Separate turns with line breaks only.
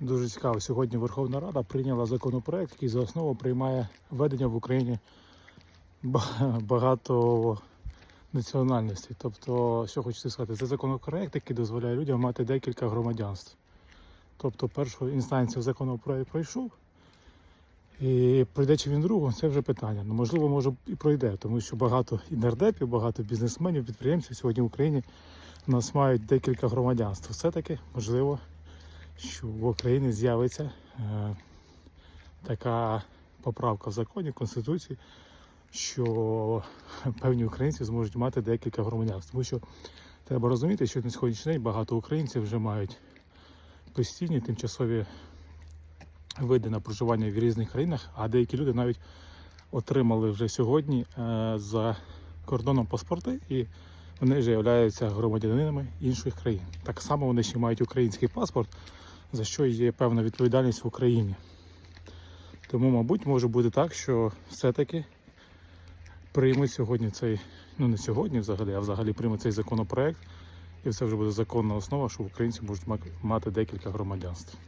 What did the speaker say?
Дуже цікаво. Сьогодні Верховна Рада прийняла законопроект, який за основу приймає введення в Україні багато національностей. Тобто, що хочу сказати, це законопроект, який дозволяє людям мати декілька громадянств. Тобто, першу інстанцію законопроект пройшов, і пройде чи він другу, це вже питання. Ну, можливо, може і пройде, тому що багато і нардепів, багато бізнесменів, підприємців сьогодні в Україні у нас мають декілька громадянств. Все-таки можливо, що в Україні з'явиться е, така поправка в законі, Конституції, що певні українці зможуть мати декілька громадянств. Тому що треба розуміти, що на сьогоднішній день багато українців вже мають постійні тимчасові види на проживання в різних країнах, а деякі люди навіть отримали вже сьогодні е, за кордоном паспорти і вони вже являються громадянинами інших країн. Так само вони ще мають український паспорт, за що є певна відповідальність в Україні. Тому, мабуть, може бути так, що все-таки приймуть сьогодні цей, ну не сьогодні взагалі, а взагалі приймуть цей законопроект, і це вже буде законна основа, що українці можуть мати декілька громадянств.